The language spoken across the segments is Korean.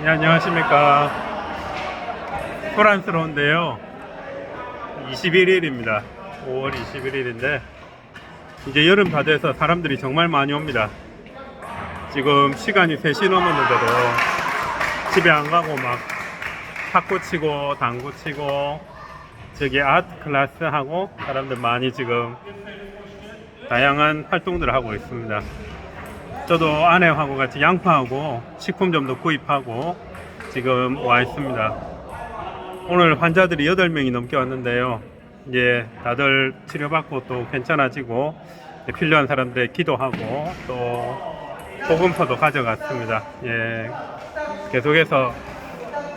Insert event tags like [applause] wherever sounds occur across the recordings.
네, 안녕하십니까. 소란스러운데요. 21일입니다. 5월 21일인데, 이제 여름 다 돼서 사람들이 정말 많이 옵니다. 지금 시간이 3시 넘었는데도 집에 안 가고 막 탁구 치고, 당구 치고, 저기 아트 클래스 하고, 사람들 많이 지금 다양한 활동들을 하고 있습니다. 저도 아내하고 같이 양파하고 식품점도 구입하고 지금 와 있습니다. 오늘 환자들이 8명이 넘게 왔는데요. 이제 다들 치료받고 또 괜찮아지고 필요한 사람들의 기도하고 또 복음서도 가져갔습니다. 예. 계속해서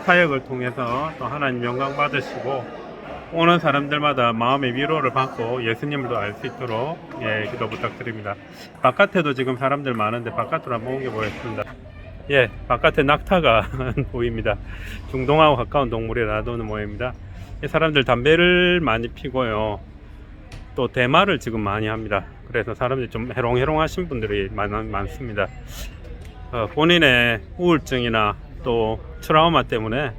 사역을 통해서 또 하나님 영광 받으시고 오는 사람들마다 마음의 위로를 받고 예수님을 더알수 있도록 예, 기도 부탁드립니다. 바깥에도 지금 사람들 많은데 바깥으로 한번 옮겨보겠습니다. 예, 바깥에 낙타가 [laughs] 보입니다. 중동하고 가까운 동물에 놔두는 모양입니다. 이 사람들 담배를 많이 피고요. 또 대마를 지금 많이 합니다. 그래서 사람들이 좀 해롱해롱하신 분들이 많, 많습니다. 어, 본인의 우울증이나 또 트라우마 때문에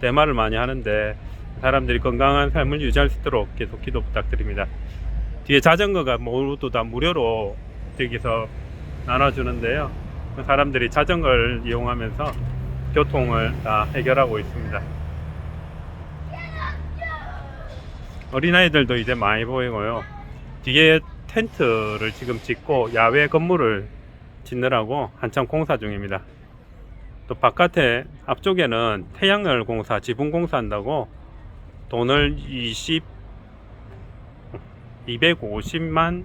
대마를 많이 하는데 사람들이 건강한 삶을 유지할 수 있도록 계속 기도 부탁드립니다. 뒤에 자전거가 모두 다 무료로 여기서 나눠주는데요. 그 사람들이 자전거를 이용하면서 교통을 다 해결하고 있습니다. 어린아이들도 이제 많이 보이고요. 뒤에 텐트를 지금 짓고 야외 건물을 짓느라고 한참 공사 중입니다. 또 바깥에 앞쪽에는 태양열 공사, 지붕 공사한다고 돈을 20 250만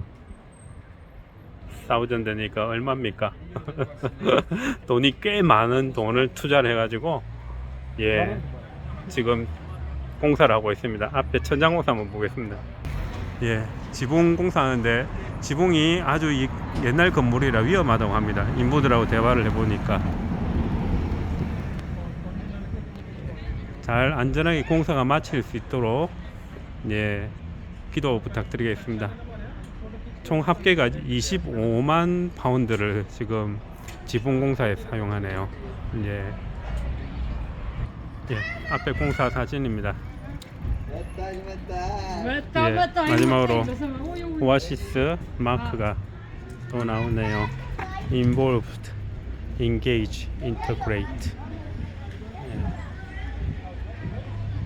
사우전 되니까 얼마입니까? [laughs] 돈이 꽤 많은 돈을 투자를 해가지고 예 지금 공사를 하고 있습니다. 앞에 천장 공사 한번 보겠습니다. 예 지붕 공사하는데 지붕이 아주 이- 옛날 건물이라 위험하다고 합니다. 인부들하고 대화를 해보니까 잘 안전하게 공사가 마칠 수 있도록 예 기도 부탁드리겠습니다. 총 합계가 25만 파운드를 지금 지붕 공사에 사용하네요. 예. 예, 앞에 공사 사진입니다. 예, 마지막으로 오아시스 마크가 또 나오네요. Involved, engage, integrate.